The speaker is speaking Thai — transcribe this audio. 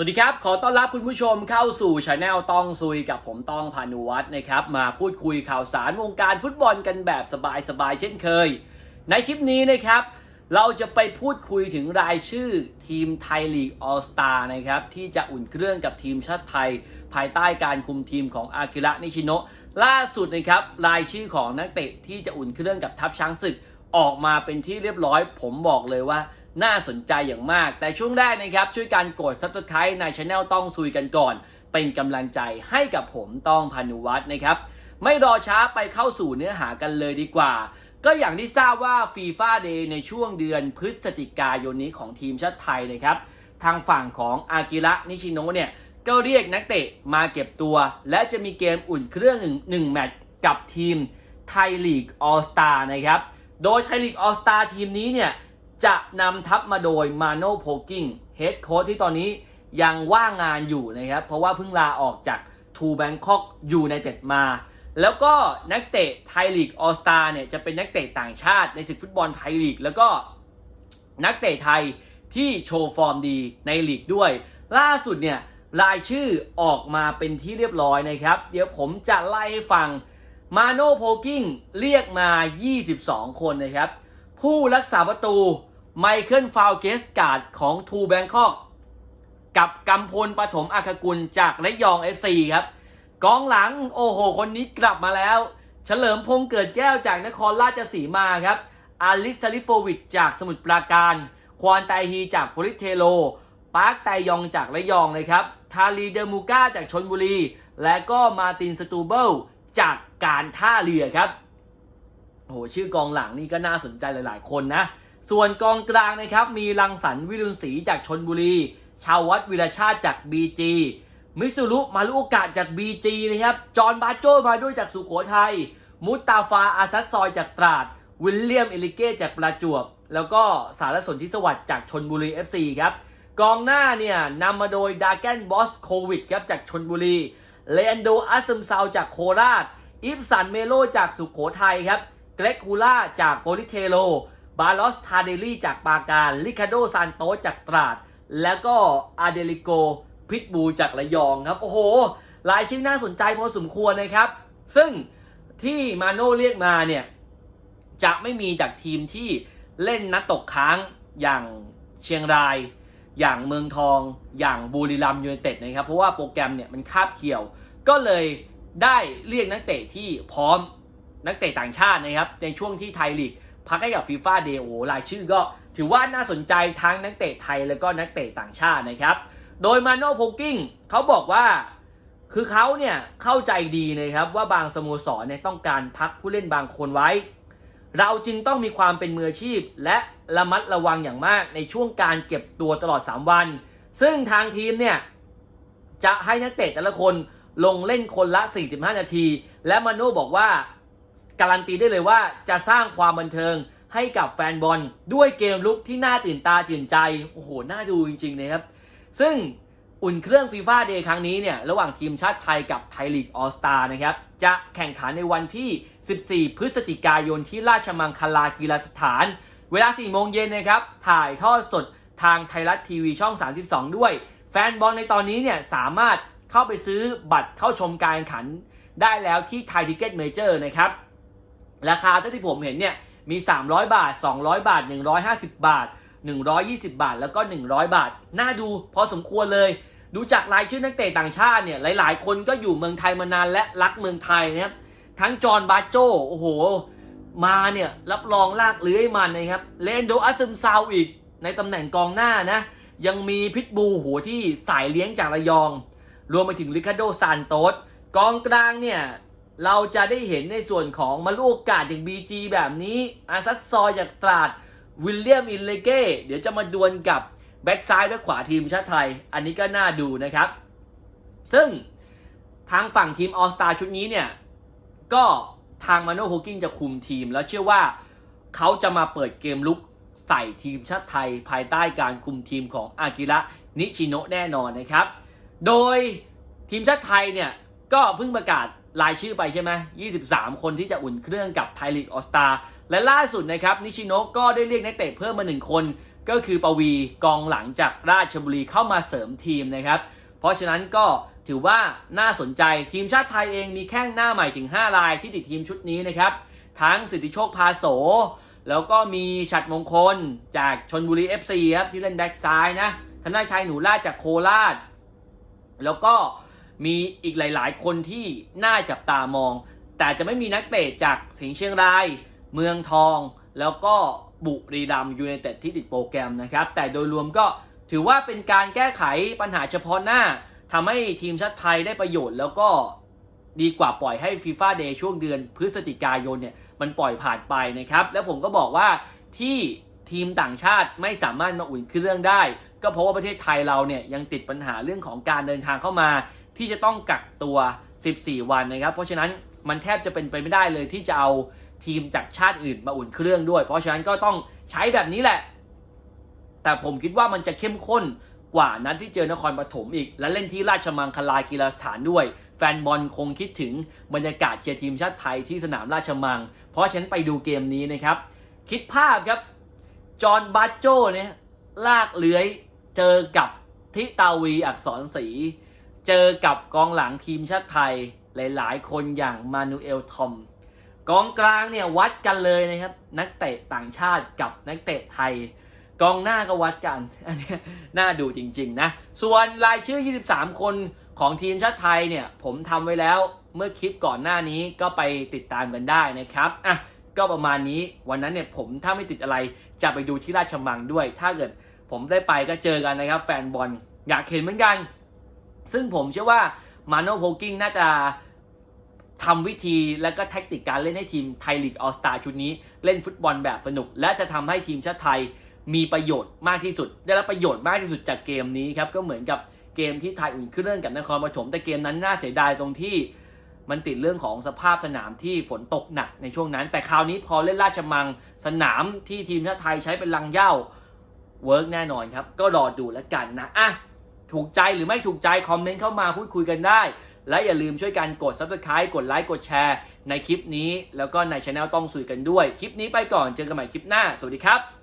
สวัสดีครับ ขอต้อนรับคุณผู้ชมเข้าสู่ช anel ต้องซุยกับผมต้องพานุวัฒน์นะครับ มาพูดคุยข่าวสารวงการฟุตบอลกันแบบสบายๆเช่นเคย ในคลิปนี้นะครับ เราจะไปพูดคุยถึงรายชื่อทีมไทยลีกออสตานะครับ ที่จะอุ่นเครื่องกับทีมชาติไทย ภายใต้การคุมทีมของอากิระนิชิโนะล่าสุดนะครับ รายชื่อของนักเตะที่จะอุ่นเครื่องกับทัพช้างศึกออกมาเป็นที่เรียบร้อย ผมบอกเลยว่า น่าสนใจอย่างมาก แต่ช่วงแรกนะครับ ช่วยการกด subscribe ในช anel ต้องซุยกันก่อน เป็นกำลังใจให้กับผมต้องพานุวัฒน์นะครับ ไม่รอช้าไปเข้าสู่เนื้อหากันเลยดีกว่า ก็อย่างที่ทราบว่าฟีฟ่าเดย์ในช่วงเดือนพฤศจิกายนนี้ของทีมชาติไทยนะครับ ทางฝั่งของอากิระนิชิโนะเนี่ยก็เรียกนักเตะมาเก็บตัว และจะมีเกมอุ่นเครื่องหนึ่งหนึ่งแมตช์กับทีมไทยลีกออสตานะครับ โดยไทยลีกออสตาทีมนี้เนี่ย จะนำทัพมาโดยมาโนโพกิ้งเฮดโค้ชที่ตอนนี้ยังว่างงานอยู่นะครับ เพราะว่าเพิ่งลาออกจากทูแบงคอกยูไนเต็ดมา แล้วก็นักเตะไทยลีกออสตาเนี่ยจะเป็นนักเตะต่างชาติในศึกฟุตบอลไทยลีก แล้วก็นักเตะไทยที่โชว์ฟอร์มดีในลีกด้วย ล่าสุดเนี่ยรายชื่อออกมาเป็นที่เรียบร้อยนะครับ เดี๋ยวผมจะไล่ให้ฟังมาโนโพกิ้งเรียกมา 22 คนนะครับ ผู้รักษาประตูไมเคิลฟาวเกสการ์ดของทูแบงคอกกับกำพลปฐมอาคกุลจากระยอง FC ครับกองหลังโอ้โห คนนี้กลับมาแล้ว เฉลิมพงษ์เกิดแก้วจากนครราชสีมาครับอาลิสซาลิโฟวิชจากสมุทรปราการ ควอนไตฮีจากโปริเทโล ปาร์คไตยองจากระยองนะครับ ทาลีเดอมูก้าจากชนบุรี และก็มาตินสตูเบิลจากการท่าเรือครับ โอ้โหชื่อกองหลังนี่ก็น่าสนใจหลาย ๆ คนนะ ส่วนกองกลางนะครับ มีรังสรรค์วิรุณศรีจากชนบุรี ชาววัดวิรชาติจาก BG มิสุรุมารุโอกะจาก BG นะครับ จอห์นบาโจมาด้วยจากสุโขทัย มุตตาฟาอาซัดซอยจากตราด วิลเลียมเอลิเก้จากประจวบ แล้วก็สารสนทิสวัสดิ์จากชนบุรี FC ครับ กองหน้าเนี่ยนำมาโดยดาแกนบอสโควิดครับจากชนบุรี เลอันโดอัสซึมซาวจากโคราช อิฟสันเมโลจากสุขโขทัยครับ เกรกฮูล่าจากโปลิเทโล บาลอสทาเดลี่จากปาการ ลิคาโดซานโตจากตราด แล้วก็อาเดลิโก พิทบูจากระยองครับ โอ้โห รายชื่อน่าสนใจพอสมควรนะครับ ซึ่งที่มาโน่เรียกมาเนี่ย จะไม่มีจากทีมที่เล่นนัดตกค้างอย่างเชียงราย อย่างเมืองทอง อย่างบุรีรัมย์ยูไนเต็ดนะครับ เพราะว่าโปรแกรมเนี่ยมันคาบเกี่ยว ก็เลยได้เรียกนักเตะที่พร้อม นักเตะต่างชาตินะครับ ในช่วงที่ไทยลีกพักให้กับฟีฟ่าเดโอรายชื่อก็ถือว่าน่าสนใจทั้งนักเตะไทยแล้วก็นักเตะต่างชาตินะครับ โดยมาโน่โพกิ้งเขาบอกว่าคือเขาเนี่ยเข้าใจดีนะครับว่าบางสโมสรเนี่ยต้องการพักผู้เล่นบางคนไว้ เราจึงต้องมีความเป็นมืออาชีพ และระมัดระวังอย่างมากในช่วงการเก็บตัวตลอด 3 วัน ซึ่งทางทีมเนี่ยจะให้นักเตะแต่ละคนลงเล่นคนละ 45 นาที และมาโน่บอกว่า การันตีได้เลยว่าจะสร้างความบันเทิงให้กับแฟนบอลด้วยเกมลุกที่น่าตื่นตาตื่นใจ โอ้โห น่าดูจริงๆนะครับ ซึ่งอุ่นเครื่องฟีฟ่าเดย์ครั้งนี้เนี่ย ระหว่างทีมชาติไทยกับไทยลีกออสตานะครับ จะแข่งขันในวันที่ 14 พฤศจิกายนที่ราชมังคลากีฬาสถาน เวลา 4 โมงเย็นนะครับ ถ่ายทอดสดทางไทยรัฐทีวีช่อง 32 ด้วย แฟนบอลในตอนนี้เนี่ยสามารถเข้าไปซื้อบัตรเข้าชมการแข่งขันได้แล้วที่ไทยทิเก็ตเมเจอร์นะครับ ราคาเท่าที่ผมเห็นเนี่ยมี 300 บาท 200 บาท 150 บาท 120 บาท แล้วก็ 100 บาท น่าดูพอสมควรเลย ดูจากรายชื่อนักเตะต่างชาติเนี่ย หลาย ๆ คนก็อยู่เมืองไทยมานานและรักเมืองไทยนะครับ ทั้งจอห์นบาโจ โอ้โห มาเนี่ย รับรองลากเลื้อยมันนะครับ เลนโดอัซึมซาวอีก ในตำแหน่งกองหน้านะ ยังมีพิทบูหัวที่สายเลี้ยงจากระยอง รวมไปถึงลิคาโดซานโตสกองกลางเนี่ย เราจะได้เห็นในส่วนของมาลูกกาดจาก BG แบบนี้อาซัสซอยจากตราดวิลเลียมอินเลเก้เดี๋ยวจะมาดวลกับแบ็กซ้ายแบ็กขวาทีมชาติไทย อันนี้ก็น่าดูนะครับ ซึ่งทางฝั่งทีมออสตาชุดนี้เนี่ย ก็ทางมาโนโฮกิ้งจะคุมทีม แล้วเชื่อว่าเขาจะมาเปิดเกมลุกใส่ทีมชาติไทย ภายใต้การคุมทีมของอากิระนิชิโนะแน่นอนนะครับ โดยทีมชาติไทยเนี่ย ก็เพิ่งประกาศ รายชื่อไปใช่ไหม23 คนที่จะอุ่นเครื่องกับไทยลีกออสตาและล่าสุดนะครับ นิชิโนก็ได้เรียกนักเตะเพิ่มมา1คน ก็คือปวีกองหลังจากราชบุรีเข้ามาเสริมทีมนะครับ เพราะฉะนั้นก็ถือว่าน่าสนใจทีมชาติไทยเองมีแข้งหน้าใหม่ถึง 5 รายที่ติดทีมชุดนี้นะครับ ทั้งสิทธิโชคพาโส แล้วก็มีฉัดมงคลจากชนบุรี FC ครับที่เล่นแบ็กซ้ายนะธนาชัยหนูลาดจากโคราช แล้วก็ มีอีกหลาย ๆ คนที่น่าจับตามอง แต่จะไม่มีนักเตะจากสิงห์เชียงราย เมืองทอง แล้วก็บุรีรัมย์ยูไนเต็ดที่ติดโปรแกรมนะครับ แต่โดยรวมก็ถือว่าเป็นการแก้ไขปัญหาเฉพาะหน้าทำให้ทีมชาติไทยได้ประโยชน์แล้วก็ดีกว่าปล่อยให้ฟีฟ่าเดย์ช่วงเดือนพฤศจิกายนเนี่ยมันปล่อยผ่านไปนะครับ แล้วผมก็บอกว่าที่ทีมต่างชาติไม่สามารถมาอุ่นเครื่องได้ ก็เพราะว่าประเทศไทยเราเนี่ยยังติดปัญหาเรื่องของการเดินทางเข้ามา ที่จะต้องกักตัว 14 วันนะครับ เพราะฉะนั้นมันแทบจะเป็นไปไม่ได้เลยที่จะเอาทีมจากชาติอื่นมาอุ่นเครื่องด้วย เพราะฉะนั้นก็ต้องใช้แบบนี้แหละ แต่ผมคิดว่ามันจะเข้มข้นกว่านั้นที่เจอนครปฐมอีก และเล่นที่ราชมังคลากีฬาสถานด้วย แฟนบอลคงคิดถึงบรรยากาศเชียร์ทีมชาติไทยที่สนามราชมัง เพราะฉะนั้นไปดูเกมนี้นะครับ คิดภาพครับ จอห์นบาโจเนี่ยลากเลื้อยเจอกับทิตาวีอักษรศรี เจอกับกองหลังทีมชาติไทยหลาย ๆ คนอย่างมานูเอลทอม กองกลางเนี่ยวัดกันเลยนะครับ นักเตะต่างชาติกับนักเตะไทย กองหน้าก็วัดกัน อันนี้น่าดูจริง ๆ นะ ส่วนรายชื่อ 23 คนของทีมชาติไทยเนี่ย ผมทำไว้แล้วเมื่อคลิปก่อนหน้านี้ก็ไปติดตามกันได้นะครับอะก็ประมาณนี้วันนั้นเนี่ยผมถ้าไม่ติดอะไรจะไปดูที่ราชมังด้วย ถ้าเกิดผมได้ไปก็เจอกันนะครับ แฟนบอลอยากเห็นเหมือนกัน ซึ่งผมเชื่อว่ามาโนโพกิ้งน่าจะทำวิธีและก็แท็กติกการเล่นให้ทีมไทยลีกออสตาชุดนี้ เล่นฟุตบอลแบบสนุก และจะทำให้ทีมชาติไทยมีประโยชน์มากที่สุด ได้รับประโยชน์มากที่สุดจากเกมนี้ครับ ก็เหมือนกับเกมที่ไทยอุ่นเครื่องกับนครปฐมแต่เกมนั้นน่าเสียดายตรงที่มันติดเรื่องของสภาพสนามที่ฝนตกหนักในช่วงนั้น แต่คราวนี้พอเล่นราชมังสนามที่ทีมชาติไทยใช้เป็นลังเย้าเวิร์กแน่นอนครับ ก็รอดูแล้วกันนะอะ ถูกใจหรือไม่ถูกใจคอมเมนต์เข้ามาพูดคุยกันได้ และอย่าลืมช่วยกันกด subscribe กดไลค์กดแชร์ในคลิปนี้ แล้วก็ในช anel ต้องสื่อกันด้วย คลิปนี้ไปก่อนเจอกันใหม่คลิปหน้า สวัสดีครับ